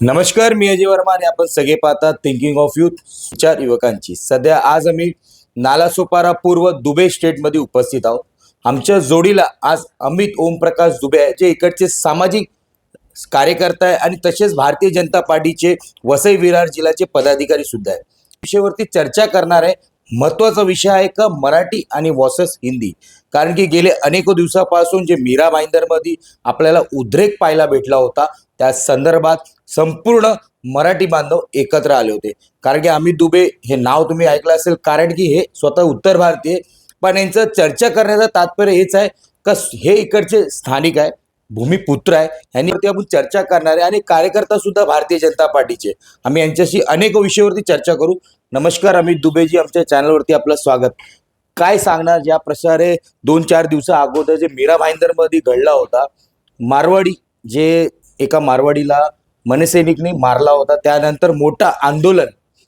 नमस्कार मी अजय वर्मा आणि आपण सगळे पाहतात थिंकिंग ऑफ युथ चार युवकांची. सध्या आज आम्ही नालासोपारा पूर्व दुबे स्टेटमध्ये उपस्थित आहोत. आमच्या जोडीला आज अमित ओमप्रकाश दुबे आहे जे इकडचे सामाजिक कार्यकर्ता आहे आणि तसेच भारतीय जनता पार्टीचे वसई विरार जिल्ह्याचे पदाधिकारी सुद्धा आहे विषयावरती चर्चा करणार आहे. महत्त्वाचा विषय आहे का मराठी आणि वॉसस हिंदी? कारण की गेले अनेक दिवसापासून जे मीरा भाईंदरमध्ये आपल्याला उद्रेक पाहायला भेटला होता त्या संदर्भात संपूर्ण मराठी बांधव एकत्र आले होते. कारण की अमित दुबे हे नाव तुम्ही ऐकलं असेल कारण की हे स्वतः उत्तर भारतीय पण यांचं चर्चा करण्याचं तात्पर्य हेच आहे का हे इकडचे स्थानिक आहे. भूमिपुत्र आहे. यांनी आपण चर्चा करणार आहे आणि कार्यकर्ता सुद्धा भारतीय जनता पार्टीचे. आम्ही यांच्याशी अनेक विषयावरती चर्चा करू. नमस्कार अमित दुबेजी आमच्या चॅनलवरती आपलं स्वागत. काय सांगणार? ज्या प्रकारे दोन चार दिवसा अगोदर जे मीरा भाईंदरमध्ये घडला होता मारवाडी जे एका मारवाडीला मनसैनिकने मारला होता त्यानंतर मोठं आंदोलन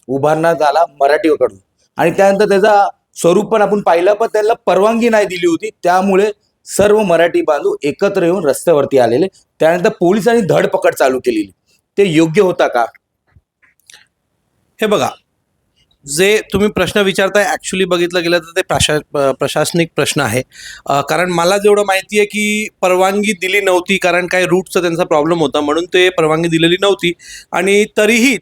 उभारण्यात आला मराठीकडून आणि त्यानंतर त्याचा स्वरूप पण आपण पाहिलं पण त्याला परवानगी नाही दिली होती. त्यामुळे सर्व मराठी बांधव एकत्र येऊन रस्त्यावरती आलेले. त्यानंतर पोलिसांनी धडपकड चालू केलेली. ते योग्य होता का? हे बघा जे तुम्ही प्रश्न विचारताय ॲक्च्युली बघितलं गेलं तर ते प्रशा प्रशासनिक प्रश्न आहे. कारण मला जेवढं माहिती आहे की परवानगी दिली नव्हती कारण काही रूटचा त्यांचा प्रॉब्लेम होता म्हणून ते परवानगी दिलेली नव्हती. आणि तरीही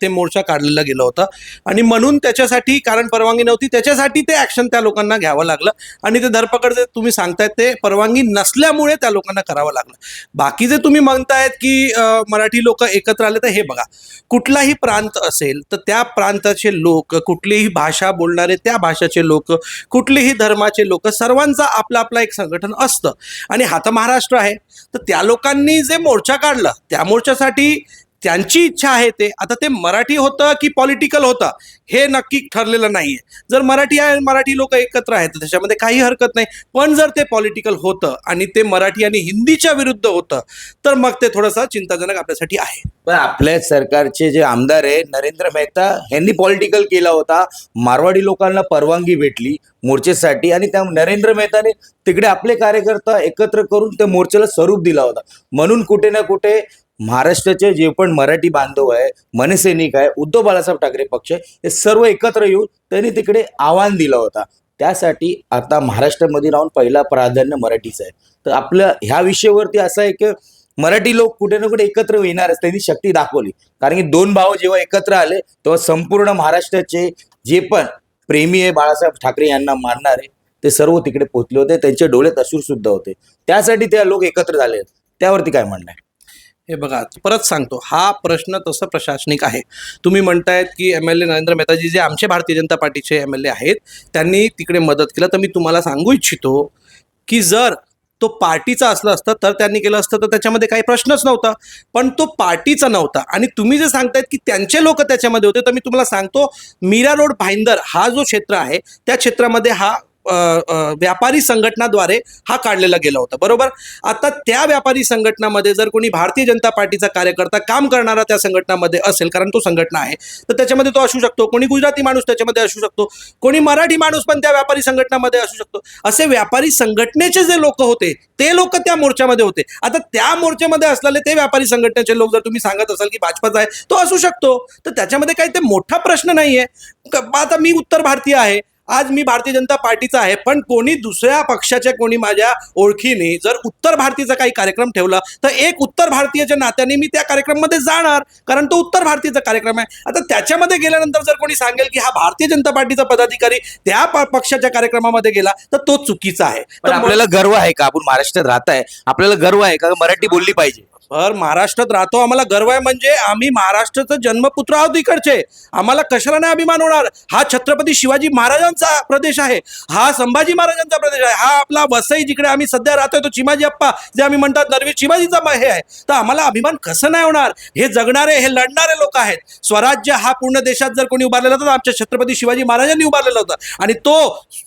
ते मोर्चा काढलेला गेला होता. आणि म्हणून त्याच्यासाठी कारण परवानगी नव्हती त्याच्यासाठी ते ॲक्शन त्या लोकांना घ्यावं लागलं. आणि ते धरपकड जे तुम्ही सांगतायत ते परवानगी नसल्यामुळे त्या लोकांना करावं लागलं. बाकी जे तुम्ही म्हणतायत की मराठी लोक एकत्र आले तर हे बघा. कुठलाही प्रांत असेल तर त्या प्रांताचे लोक कुठलीही भाषा बोलणारे त्या भाषाचे लोक कुठलेही धर्माचे लोक सर्वांचा आपला आपला एक संघटन असतं. आणि हा तर महाराष्ट्र आहे. तर त्या लोकांनी जे मोर्चा काढला त्या मोर्चासाठी त्यांची इच्छा आहे ते. आता ते मराठी होतं की पॉलिटिकल होतं? हे नक्की ठरलेलं नाहीये. जर मराठी आहे मराठी लोक एकत्र आहेत तर त्याच्यामध्ये काही हरकत नाही. पण जर ते पॉलिटिकल होतं आणि ते मराठी आणि हिंदीच्या विरुद्ध होतं तर मग ते थोडंसं चिंताजनक आपल्यासाठी आहे. पण आपल्या सरकारचे जे आमदार आहे नरेंद्र मेहता यांनी पॉलिटिकल केला होता. मारवाडी लोकांना परवानगी भेटली मोर्चेसाठी आणि त्या नरेंद्र मेहताने तिकडे आपले कार्यकर्ता एकत्र करून त्या मोर्चाला स्वरूप दिला होता. म्हणून कुठे ना कुठे महाराष्ट्राचे जे पण मराठी बांधव आहे मनसैनिक आहे उद्धव बाळासाहेब ठाकरे पक्ष हे सर्व एकत्र येऊन त्यांनी तिकडे आव्हान दिला होता. त्यासाठी आता महाराष्ट्रामध्ये राहून पहिला प्राधान्य मराठीचं आहे. तर आपलं ह्या विषयावरती असं आहे की मराठी लोक कुठे ना कुठे एकत्र येणारच त्यांनी शक्ती दाखवली. कारण की दोन भाव जेव्हा एकत्र आले तेव्हा संपूर्ण महाराष्ट्राचे जे पण प्रेमी आहे बाळासाहेब ठाकरे यांना मानणारे ते सर्व तिकडे पोहोचले होते. त्यांचे डोळे तसूर सुद्धा होते. त्यासाठी ते लोक एकत्र झाले. त्यावरती काय म्हणणं आहे? हे बघा परत सांगतो हा प्रश्न तसं प्रशासनिक आहे. तुम्ही म्हणतायत की M L A Narendra Mehtaji जे आमचे भारतीय जनता पार्टीचे एम एल ए आहेत त्यांनी तिकडे मदत केलं. तर मी तुम्हाला सांगू इच्छितो की जर तो पार्टीचा असलं असतं तर त्यांनी केलं असतं तर त्याच्यामध्ये काही प्रश्नच नव्हता. पण तो पार्टीचा नव्हता. आणि तुम्ही जे सांगतायत की त्यांचे लोक त्याच्यामध्ये होते तर मी तुम्हाला सांगतो मीरा रोड भाईंदर हा जो क्षेत्र आहे त्या क्षेत्रामध्ये हा व्यापारी संघटनाद्वारे हा काढलेला गेला होता. बरोबर? आता त्या व्यापारी संघटनामध्ये जर कोणी भारतीय जनता पार्टीचा कार्यकर्ता काम करणारा त्या संघटनामध्ये असेल कारण तो संघटना आहे तर त्याच्यामध्ये तो असू शकतो. कोणी गुजराती माणूस त्याच्यामध्ये असू शकतो. कोणी मराठी माणूस पण त्या व्यापारी संघटनामध्ये असू शकतो. असे व्यापारी संघटनेचे जे लोक होते ते लोक त्या मोर्चामध्ये होते. आता त्या मोर्चामध्ये असलेले ते व्यापारी संघटनेचे लोक जर तुम्ही सांगत असाल की भाजपाचा आहे तो असू शकतो. तर त्याच्यामध्ये काही ते मोठा प्रश्न नाहीये. आहे आता मी उत्तर भारतीय आहे. आज मी भारतीय जनता पार्टीचा आहे पण कोणी दुसऱ्या पक्षाच्या कोणी माझ्या ओळखीने जर उत्तर भारतीचा काही कार्यक्रम ठेवला तर एक उत्तर भारतीयच्या नात्याने मी त्या कार्यक्रममध्ये जाणार कारण तो उत्तर भारतीयचा कार्यक्रम आहे. आता त्याच्यामध्ये गेल्यानंतर जर कोणी सांगेल की हा भारतीय जनता पार्टीचा पदाधिकारी त्या पक्षाच्या कार्यक्रमामध्ये गेला तर तो चुकीचा आहे. तर आपल्याला गर्व आहे का? आपण महाराष्ट्रात राहत आहे. आपल्याला गर्व आहे का? मराठी बोलली पाहिजे. सर महाराष्ट्रात राहतो आम्हाला गर्व आहे म्हणजे आम्ही महाराष्ट्राचं जन्मपुत्र आहोत इकडचे. आम्हाला कशाला नाही अभिमान होणार? हा छत्रपती शिवाजी महाराजांचा प्रदेश आहे. हा संभाजी महाराजांचा प्रदेश आहे. हा आपला वसई जिकडे आम्ही सध्या राहतोय तो चिमाजी अप्पा जे आम्ही म्हणतात नरवी चिमाजीचा हे आहे. तर आम्हाला अभिमान कसं नाही होणार? हे जगणारे हे लढणारे लोक आहेत. स्वराज्य हा पूर्ण देशात जर कोणी उभारलेला होता तर आमच्या छत्रपती शिवाजी महाराजांनी उभारलेला होता. आणि तो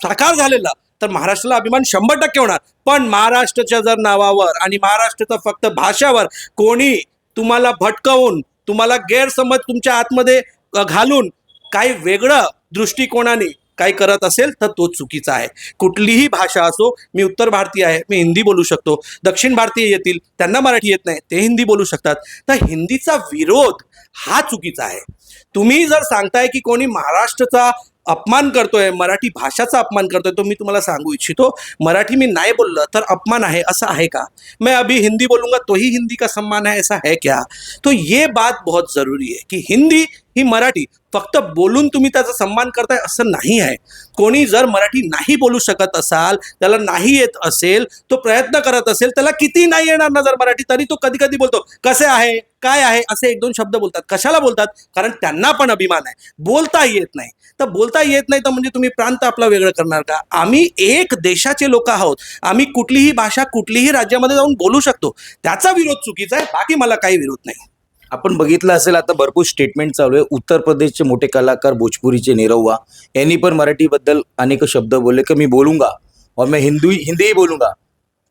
साकार झालेला तर महाराष्ट्राला अभिमान शंभर टक्के होणार. पण महाराष्ट्राच्या जर नावावर आणि महाराष्ट्राचं फक्त भाषावर कोणी तुम्हाला भटकवून तुम्हाला गैरसमज तुमच्या आतमध्ये घालून काही वेगळं दृष्टिकोनाने काय करत असेल तर तो चुकीचा आहे. कुठलीही भाषा असो मी उत्तर भारतीय आहे मी हिंदी बोलू शकतो. दक्षिण भारतीय येतील त्यांना मराठी येत नाही ते हिंदी बोलू शकतात. तर हिंदीचा विरोध हा चुकीचा आहे. तुम्ही जर सांगताय की कोणी महाराष्ट्राचा अपमान करतोय मराठी भाषाचा अपमान करतोय तो मी तुम्हाला सांगू इच्छितो. मराठी मी नाही बोललं तर अपमान आहे असं आहे का? मैं अभी हिंदी बोलूंगा तो ही हिंदी का सम्मान है ऐसा है क्या? तो ये बात बहुत जरूरी है की हिंदी ही मराठी. फक्त बोलून तुम्ही त्याचा सन्मान करताय असं नाही आहे. कोणी जर मराठी नाही बोलू शकत असाल त्याला नाही येत असेल तो प्रयत्न करत असेल त्याला किती नाही येणार ना जर मराठी तरी तो कधी कधी बोलतो कसे आहे? काय आहे? असे एक दोन शब्द बोलतात. कशाला बोलतात? कारण त्यांना पण अभिमान आहे. बोलता येत नाही. तर बोलता येत नाही तर म्हणजे तुम्ही प्रांत आपला वेगळं करणार का? आम्ही एक देशाचे लोक आहोत. आम्ही कुठलीही भाषा कुठलीही राज्यामध्ये जाऊन बोलू शकतो. त्याचा विरोध चुकीचा आहे. बाकी मला काही विरोध नाही. आपण बघितलं असेल आता भरपूर स्टेटमेंट चालू आहे. उत्तर प्रदेशचे मोठे कलाकार भोजपुरीचे निरव्वा यांनी पण मराठीबद्दल अनेक शब्द बोलले. की मी बोलूंगा? और मैं हिंदू हिंदीही बोलूंगा.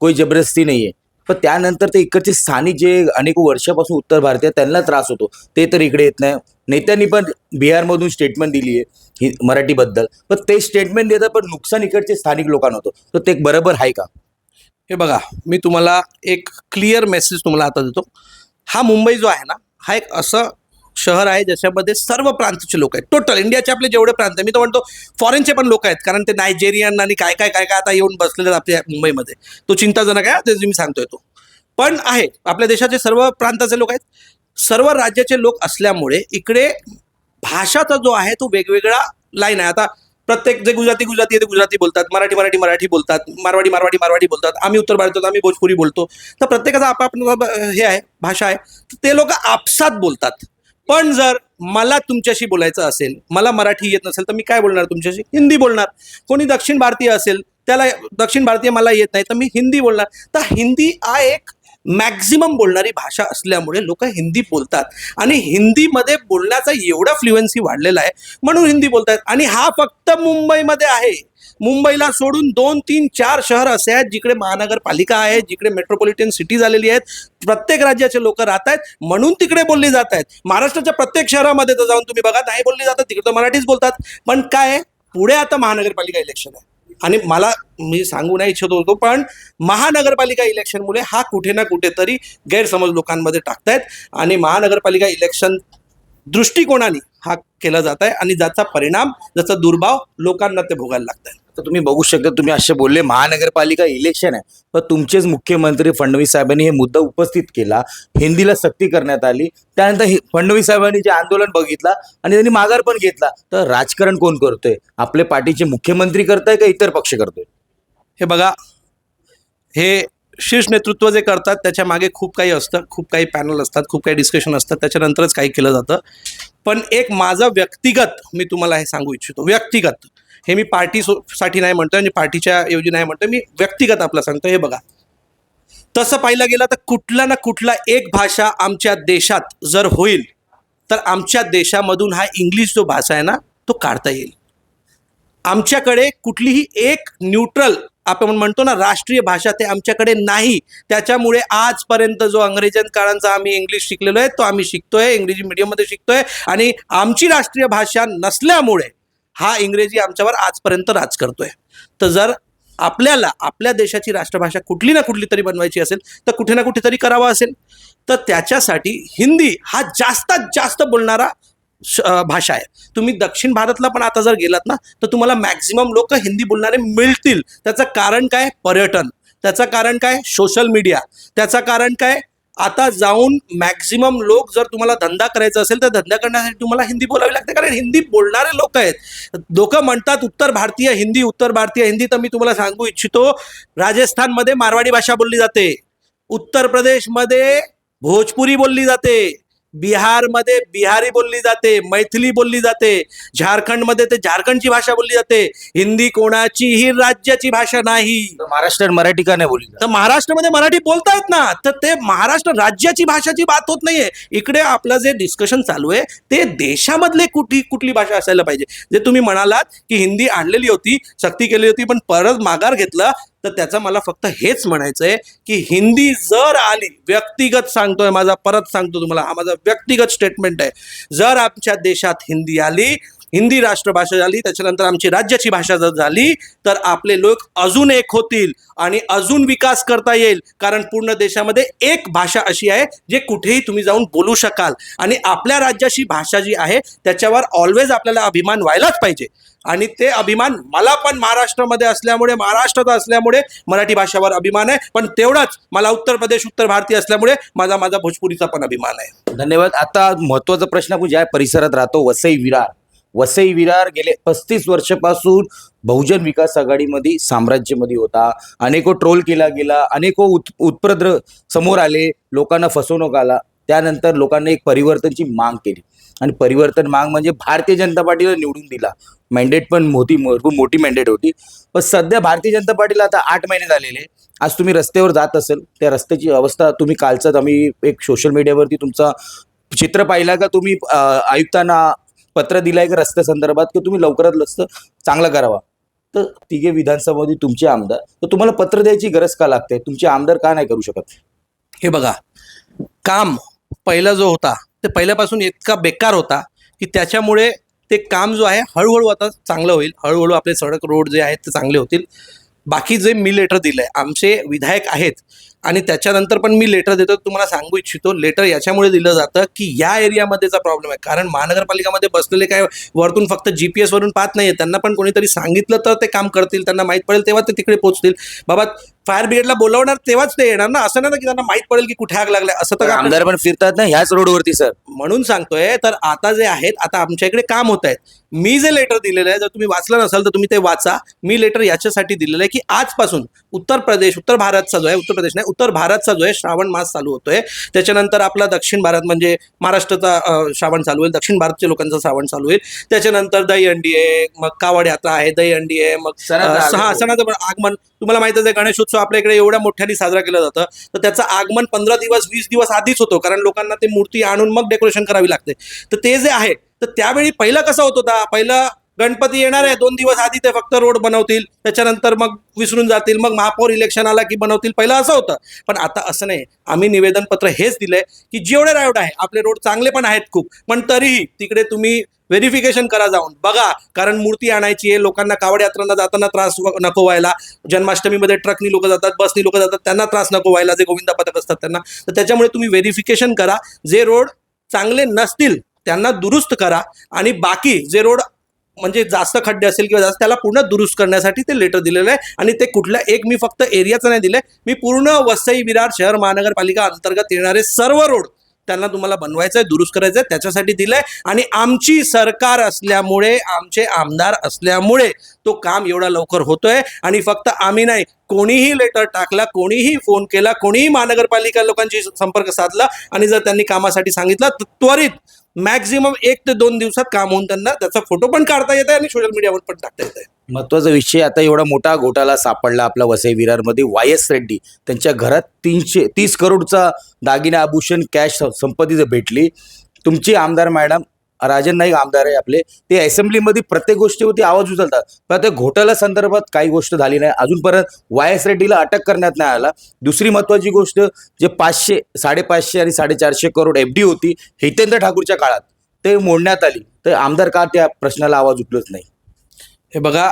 कोई जबरदस्ती नाही आहे पण त्यानंतर ते इकडचे स्थानिक जे अनेक वर्षापासून उत्तर भारतीय त्यांना त्रास होतो. ते तर इकडे येत नाही. नेत्यांनी पण बिहारमधून स्टेटमेंट दिली आहे मराठीबद्दल. पण ते स्टेटमेंट देतात पण नुकसान इकडचे स्थानिक लोकांना होतं. तर ते बरोबर आहे का? हे बघा मी तुम्हाला एक क्लिअर मेसेज तुम्हाला आता देतो. हा मुंबई जो आहे ना हा एक असं शहर आहे ज्याच्यामध्ये सर्व प्रांताचे लोक आहेत. टोटल इंडियाचे आपले जेवढे प्रांत आहे मी तर म्हणतो फॉरेनचे पण लोक आहेत कारण ते नायजेरियन आणि काय काय काय काय आता येऊन बसलेले आहेत आपल्या मुंबईमध्ये. तो चिंताजनक आहे ते मी सांगतोय तो. पण आहे आपल्या देशाचे सर्व प्रांताचे लोक आहेत. सर्व राज्याचे लोक असल्यामुळे इकडे भाषाचा जो आहे तो वेगवेगळा लाईन आहे. आता प्रत्येक जे गुजराती गुजराती आहे ते गुजराती बोलतात मराठी मराठी मराठी बोलतात मारवाडी मारवाडी मारवाडी बोलतात आम्ही उत्तर भारतात आम्ही भोजपुरी बोलतो. तर प्रत्येकाचा आपापला हे आहे भाषा आहे. ते लोक आपसात बोलतात. पण जर मला तुमच्याशी बोलायचं असेल मला मराठी येत नसेल तर मी काय बोलणार तुमच्याशी? हिंदी बोलणार. कोणी दक्षिण भारतीय असेल त्याला दक्षिण भारतीय मला येत नाही तर मी हिंदी बोलणार. तर हिंदी हा एक मॅक्झिमम बोलणारी भाषा असल्यामुळे लोक हिंदी बोलतात. आणि हिंदीमध्ये बोलण्याचा एवढा फ्लुएन्सी वाढलेला आहे म्हणून हिंदी बोलतात आणि हा फक्त मुंबईमध्ये आहे. मुंबईला सोडून दोन तीन चार शहर असे आहेत जिकडे महानगरपालिका आहे जिकडे मेट्रोपॉलिटन सिटी झालेली आहेत. प्रत्येक राज्याचे लोक राहत आहेत म्हणून तिकडे बोलली जात आहेत. महाराष्ट्राच्या प्रत्येक शहरामध्ये तर जाऊन तुम्ही बघा नाही बोलली जातात तिकडे तर मराठीच बोलतात. पण काय पुढे आता महानगरपालिका इलेक्शन आहे. आणि मला मी सांगू नाही इच्छित होतो पण महानगरपालिका इलेक्शनमुळे हा कुठे ना कुठेतरी गैरसमज लोकांमध्ये टाकतायत. आणि महानगरपालिका इलेक्शन दृष्टिकोनाने हा केला जात आहे आणि ज्याचा परिणाम ज्याचा दुर्भाव लोकांना ते भोगायला लागत आहे तर तुम्ही बघू शकता तुम्ही असे बोलले महानगरपालिका इलेक्शन आहे. पण तुमचेच मुख्यमंत्री फडणवीस साहेबांनी हे मुद्दा उपस्थित केला हिंदीला सक्ती करण्यात आली त्यानंतर हे- फडणवीस साहेबांनी जे आंदोलन बघितला आणि त्यांनी माघार पण घेतला. तर राजकारण कोण करतोय? आपले पार्टीचे मुख्यमंत्री करताय का इतर पक्ष करतोय? हे बघा हे शीर्ष नेतृत्व जे करतात त्याच्यामागे खूप काही असतं खूप काही पॅनल असतात खूप काही डिस्कशन असतात त्याच्यानंतरच काही केलं जातं. पण एक माझं व्यक्तिगत मी तुम्हाला हे सांगू इच्छितो व्यक्तिगत हे मी पार्टी सो- साठी नाही म्हणतोय आणि पार्टीच्या ऐवजी नाही म्हणतोय मी व्यक्तिगत आपलं सांगतो हे बघा. तसं पाहिलं गेलं तर कुठला ना कुठला एक भाषा आमच्या देशात जर होईल तर आमच्या देशामधून हा इंग्लिश जो भाषा आहे ना तो काढता येईल. आमच्याकडे कुठलीही एक न्यूट्रल आपण म्हणतो ना राष्ट्रीय भाषा ते आमच्याकडे नाही. त्याच्यामुळे आजपर्यंत जो अंग्रेजन काळांचा आम्ही इंग्लिश शिकलेलो आहे तो आम्ही शिकतोय इंग्रजी मीडियममध्ये शिकतोय. आणि आमची राष्ट्रीय भाषा नसल्यामुळे हा इंग्रजी आमच्यावर आजपर्यंत राज करतोय. तर जर आपल्याला आपल्या देशाची राष्ट्रभाषा कुठली ना कुठली तरी बनवायची असेल तर कुठे ना कुठेतरी करावं असेल. तर त्याच्यासाठी हिंदी हा जास्तीत जास्त बोलणारा भाषा आहे. तुम्ही दक्षिण भारतला पण आता जर गेलात ना तर तुम्हाला मॅक्झिमम लोक हिंदी बोलणारे मिळतील. त्याचं कारण काय? पर्यटन. त्याचं कारण काय? सोशल मीडिया त्याचं कारण काय? आता जाऊन मॅक्झिमम लोक जर तुम्हाला धंदा करायचा असेल तर धंदा करण्यासाठी तुम्हाला हिंदी बोलावी लागते. कारण हिंदी बोलणारे लोक आहेत. लोक म्हणतात उत्तर भारतीय हिंदी उत्तर भारतीय. हिंदी तर मी तुम्हाला सांगू इच्छितो राजस्थानमध्ये मारवाडी भाषा बोलली जाते. उत्तर प्रदेशमध्ये भोजपुरी बोलली जाते. बिहारमध्ये बिहारी बोलली जाते मैथिली बोलली जाते झारखंडमध्ये ते झारखंडची भाषा बोलली जाते हिंदी कोणाचीही राज्याची भाषा नाही. तर महाराष्ट्रात मराठी का नाही बोलली तर महाराष्ट्रामध्ये मराठी बोलतायत ना तर ते महाराष्ट्र राज्याची भाषाची बात होत नाहीये. इकडे आपलं जे डिस्कशन चालू आहे ते देशामधले कुठली कुठली भाषा असायला पाहिजे. जे तुम्ही म्हणालात की हिंदी आणलेली होती सक्ती केली होती पण परत माघार घेतलं तर त्याचं मला फक्त हेच म्हणायचं आहे की हिंदी जर आली व्यक्तिगत सांगतोय माझा परत सांगतो तुम्हाला हा माझा व्यक्तिगत स्टेटमेंट आहे. जर आमच्या देशात हिंदी आली हिंदी राष्ट्रभाषा झाली त्याच्यानंतर आमची राज्याची भाषा जर झाली तर आपले लोक अजून एक होतील आणि अजून विकास करता येईल. कारण पूर्ण देशामध्ये एक भाषा अशी आहे जे कुठेही तुम्ही जाऊन बोलू शकाल. आणि आपल्या राज्याची भाषा जी आहे त्याच्यावर ऑलवेज आपल्याला अभिमान व्हायलाच पाहिजे. आणि ते अभिमान मला पण महाराष्ट्रामध्ये असल्यामुळे महाराष्ट्रात असल्यामुळे मराठी भाषेवर अभिमान आहे. पण तेवढाच मला उत्तर प्रदेश उत्तर भारतीय असल्यामुळे माझा माझा भोजपुरीचा पण अभिमान आहे. धन्यवाद. आता महत्त्वाचा प्रश्न आपण ज्या परिसरात राहतो वसई विरार. वसई विरार गेले पस्तीस वर्षापासून बहुजन विकास आघाडीमध्ये साम्राज्यमध्ये होता. अनेको ट्रोल केला गेला अनेको उत् उत्प्रद्र समोर आले लोकांना फसवणूक आला. त्यानंतर लोकांनी एक परिवर्तनची माग केली. आणि परिवर्तन माग म्हणजे भारतीय जनता पार्टीला निवडून दिला. मॅन्डेट पण मोठी भरपूर मोठी मॅन्डेट होती. पण सध्या भारतीय जनता पार्टीला आता आठ महिने झालेले. आज तुम्ही रस्त्यावर जात असेल त्या रस्त्याची अवस्था तुम्ही कालचाच आम्ही एक सोशल मीडियावरती तुमचा चित्र पाहिला का? तुम्ही आयुक्तांना पत्र दिलंय का रस्त्या संदर्भात की तुम्ही लवकरात लवकर चांगलं करावा. तर तिघे विधानसभामध्ये तुमचे आमदार तर तुम्हाला पत्र द्यायची गरज का लागते? तुमचे आमदार का नाही करू शकत? हे बघा काम पहिला जो होता ते पहिल्यापासून इतका बेकार होता की त्याच्यामुळे ते काम जो आहे हळूहळू आता चांगलं होईल. हळूहळू आपले सडक रोड जे आहेत ते चांगले होतील. बाकी जे मी लेटर दिलं आहे आमचे विधायक आहेत आणि त्याच्यानंतर पण मी लेटर देतो. तुम्हाला सांगू इच्छितो लेटर याच्यामुळे दिलं जातं की या एरियामध्येचा प्रॉब्लेम आहे. कारण महानगरपालिकामध्ये बसलेले काय वरतून फक्त जी पी एसवरून पाहत नाहीये. त्यांना पण कोणीतरी सांगितलं तर ते काम करतील. त्यांना माहीत पडेल तेव्हा ते तिकडे पोहोचतील. बाबा फायर ब्रिगेडला बोलावणार तेव्हाच ते येणार ना? असं नाही ना की त्यांना माहीत पडेल की कुठे आग लागल्या असं तर आमदार पण फिरतात ना ह्याच रोडवरती सर. म्हणून सांगतोय तर आता जे आहेत आता आमच्या इकडे काम होत आहेत. मी जे लेटर दिलेलं आहे जर तुम्ही वाचलं नसाल तर तुम्ही ते वाचा. मी लेटर याच्यासाठी दिलेलं आहे की आजपासून उत्तर प्रदेश उत्तर भारतचा जो आहे उत्तर प्रदेश नाही उत्तर भारतचा जो आहे श्रावण मास चालू होतोय. त्याच्यानंतर आपला दक्षिण भारत म्हणजे महाराष्ट्राचा श्रावण चालू होईल. दक्षिण भारतच्या लोकांचं श्रावण चालू होईल. त्याच्यानंतर दहीहंडी आहे मग कावड यात्रा आहे दहीहंडी आहे मग. सहा सणाचं पण आगमन. तुम्हाला माहितच आहे गणेशोत्सव आपल्या इकडे एवढ्या मोठ्याने साजरा केला जातं. तर त्याचं आगमन पंधरा दिवस वीस दिवस आधीच होतो. कारण लोकांना ते मूर्ती आणून मग डेकोरेशन करावी लागते. तर ते जे आहे तर त्यावेळी पहिलं कसं होत होता? पहिलं गणपती येणार आहे. दोन दिवस आधी ते फक्त रोड बनवतील. त्याच्यानंतर मग विसरून जातील. मग महापौर इलेक्शन आला की बनवतील. पहिलं असं होतं. पण आता असं नाही. आम्ही निवेदन पत्र हेच दिलंय की जेवढे रोड आहे आपले रोड चांगले पण आहेत खूप. पण तरीही तिकडे तुम्ही व्हेरिफिकेशन करा जाऊन. बघा. कारण मूर्ती आणायची आहे. लोकांना कावड यात्रांना जाताना त्रास नको व्हायला. जन्माष्टमीमध्ये ट्रकनी लोक जातात बसनी लोक जातात. त्यांना त्रास नको व्हायला. जे गोविंदा पथक असतात त्यांना. तर त्याच्यामुळे तुम्ही व्हेरिफिकेशन करा. जे रोड चांगले नसतील त्यांना दुरुस्त करा. आणि बाकी जे रोड म्हणजे जास्त खड्डे असेल किंवा जास्त त्याला पूर्ण दुरुस्त करण्यासाठी ते लेटर दिलेलं आहे. आणि ते कुठल्या एक मी फक्त एरियाचं नाही दिलंय. मी पूर्ण वसई विरार शहर महानगरपालिका अंतर्गत येणारे सर्व रोड त्यांना तुम्हाला बनवायचं आहे दुरुस्त करायचं आहे त्याच्यासाठी दिलं आहे आणि आमची सरकार असल्यामुळे आमचे आमदार असल्यामुळे तो काम एवढा लवकर होतोय आणि फक्त आम्ही नाही कोणीही लेटर टाकला कोणीही फोन केला कोणीही महानगरपालिका लोकांशी संपर्क साधला आणि जर त्यांनी कामासाठी सांगितलं तर त्वरित मॅक्झिमम एक ते दोन दिवसात काम होऊन त्यांना त्याचा फोटो पण काढता येत आहे आणि सोशल मीडियावर पण टाकता येत आहे महत्त्वाचा विषय आता एवढा मोठा घोटाळा सापडला आपला वसई विरारमध्ये. वाय एस रेड्डी त्यांच्या घरात तीनशे तीस करोडचा दागिना आभूषण कॅश संपत्ती जर भेटली तुमची आमदार मॅडम राजन नाईक आमदार आहे आपले ते असेंब्लीमध्ये प्रत्येक गोष्टीवरती आवाज उचलतात. पण त्या घोटाळा संदर्भात काही गोष्ट झाली नाही. अजूनपर्यंत वाय एस रेड्डीला अटक करण्यात नाही आला. दुसरी महत्वाची गोष्ट जे पाचशे साडेपाचशे आणि साडेचारशे करोड एफ डी होती हितेंद्र ठाकूरच्या काळात ते मोडण्यात आली. तर आमदार का त्या प्रश्नाला आवाज उचलत नाही? हे बघा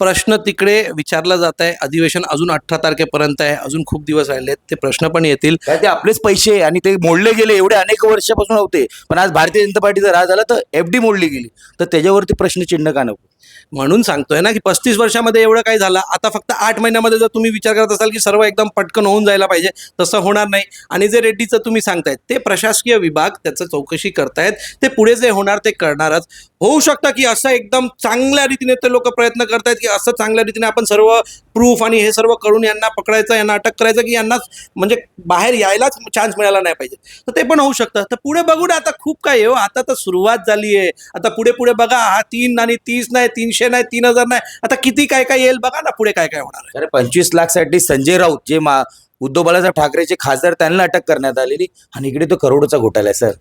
प्रश्न तिकडे विचारला जात आहे. अधिवेशन अजून अठरा तारखेपर्यंत आहे. अजून खूप दिवस राहिले आहेत ते प्रश्न पण येतील. काय ते आपलेच पैसे आहे आणि ते मोडले गेले एवढे अनेक वर्षापासून होते. पण आज भारतीय जनता पार्टीचा राज झाला तर एफ डी मोडली गेली. तर त्याच्यावरती प्रश्नचिन्ह का नको? म्हणून सांगतोय ना की पस्तीस वर्षामध्ये एवढं काय झालं? आता फक्त आठ महिन्यामध्ये जर तुम्ही विचार करत असाल की सर्व एकदम पटकन होऊन जायला पाहिजे तसं होणार नाही. आणि जे रेड्डीचं तुम्ही सांगतायत ते प्रशासकीय विभाग त्याचं चौकशी करतायत. ते पुढे जे होणार ते करणारच. होऊ शकतं की असं एकदम चांगल्या रीतीने ते लोक प्रयत्न करतायत की असं चांगल्या रीतीने आपण सर्व प्रूफ आणि हे सर्व करून यांना पकडायचं यांना अटक करायचं की यांना म्हणजे बाहेर यायलाच चान्स मिळाला नाही पाहिजे. तर ते पण होऊ शकतं. तर पुढे बघू ना आता खूप काय आहे हो. आता तर सुरुवात झाली आहे. आता पुढे पुढे बघा हा तीन आणि तीस नाही तीनशे नाही तीन हजार नाही. आता किती काय काय येईल बघा ना पुढे काय काय होणार अरे पंचवीस लाखसाठी संजय राऊत जे मा उद्धव बाळासाहेब ठाकरेचे खासदार त्यांना अटक करण्यात आलेली. आणि इकडे तो करोडचा घोटाळा आहे सर.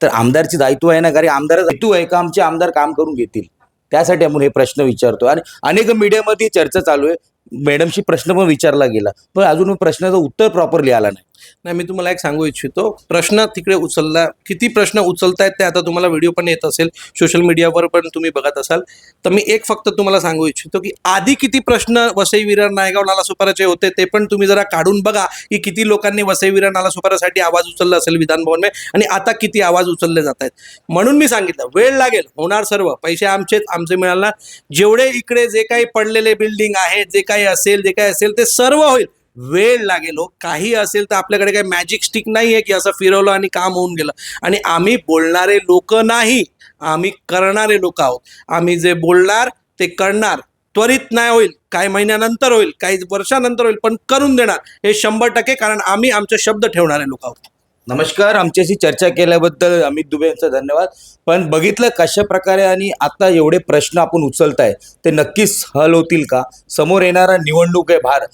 तर आमदारची दायित्व आहे ना कारण आमदार दायित्व आहे का आमचे आमदार काम करून घेतील? त्यासाठी आपण हे प्रश्न विचारतो आणि अनेक मीडियामध्ये चर्चा चालू आहे. मॅडमशी प्रश्न पण विचारला गेला. पण अजून प्रश्नाचं उत्तर प्रॉपरली आला नाही. नाही मी तुम्हाला एक सांगू इच्छितो. प्रश्न तिकडे उचलला किती प्रश्न उचलतायत ते आता तुम्हाला व्हिडिओ पण येत असेल. सोशल मीडियावर पण तुम्ही बघत असाल. तर मी एक फक्त तुम्हाला सांगू इच्छितो की आधी किती प्रश्न वसई विरार नायगाव नालासोपाराचे होते ते पण तुम्ही जरा काढून बघा की किती लोकांनी वसई विरार नालासोपारासाठी आवाज उचलला असेल विधानभवनमध्ये आणि आता किती आवाज उचलले जात आहेत म्हणून मी सांगितलं वेळ लागेल होणार सर्व पैसे आमचेच आमचे मिळाला. जेवढे इकडे जे काही पडलेले बिल्डिंग आहेत जे काही असेल जे काही असेल ते सर्व होईल. वेळ लागेल हो. काही असेल तर आपल्याकडे काही मॅजिक स्टिक नाही आहे की असं फिरवलं आणि काम होऊन गेलं. आणि आम्ही बोलणारे लोक नाही. आम्ही करणारे लोक आहोत. आम्ही जे बोलणार ते करणार. त्वरित नाही होईल. काही महिन्यानंतर होईल काही वर्षानंतर होईल पण करून देणार. हे शंभर टक्के कारण आम्ही आमचे शब्द ठेवणारे लोक आहोत. नमस्कार आमच्याशी चर्चा केल्याबद्दल अमित दुबे यांचा धन्यवाद. पण बघितलं कशा प्रकारे आणि आता एवढे प्रश्न आपण उचलताय ते नक्कीच हल होतील का? समोर येणारा निवडणूक आहे भार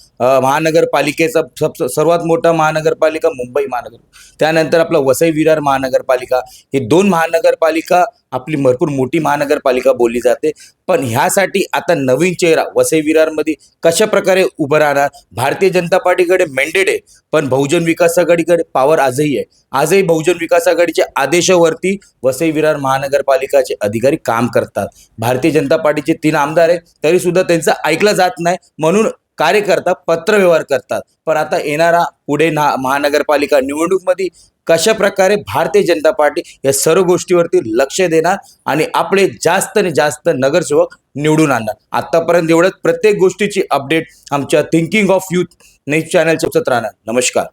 महानगरपालिकेचा सब सर्वात मोठा महानगरपालिका मुंबई महानगर. त्यानंतर आपला वसई विरार महानगरपालिका. हे दोन महानगरपालिका आपली भरपूर मोठी महानगरपालिका बोलली जाते. पण ह्यासाठी आता नवीन चेहरा वसई विरारमध्ये कशा प्रकारे उभं राहणार? भारतीय जनता पार्टीकडे मेंडेड आहे पण बहुजन विकास आघाडीकडे पॉवर आजही आहे. आजही बहुजन विकास आघाडीच्या आदेशावरती वसई विरार महानगरपालिकाचे अधिकारी काम करतात. भारतीय जनता पार्टीचे तीन आमदार आहेत तरी सुद्धा त्यांचं ऐकलं जात नाही. म्हणून कार्यकर्ता पत्रव्यवहार करतात. पण आता येणारा पुढे ना महानगरपालिका निवडणूकमध्ये कशा प्रकारे भारतीय जनता पार्टी या सर्व गोष्टीवरती लक्ष देणार आणि आपले जास्त आणि जास्त नगरसेवक निवडून आणणार. आत्तापर्यंत एवढंच. प्रत्येक गोष्टीची अपडेट आमच्या थिंकिंग ऑफ यूथ न्यूज चॅनलच्या राहणार. नमस्कार.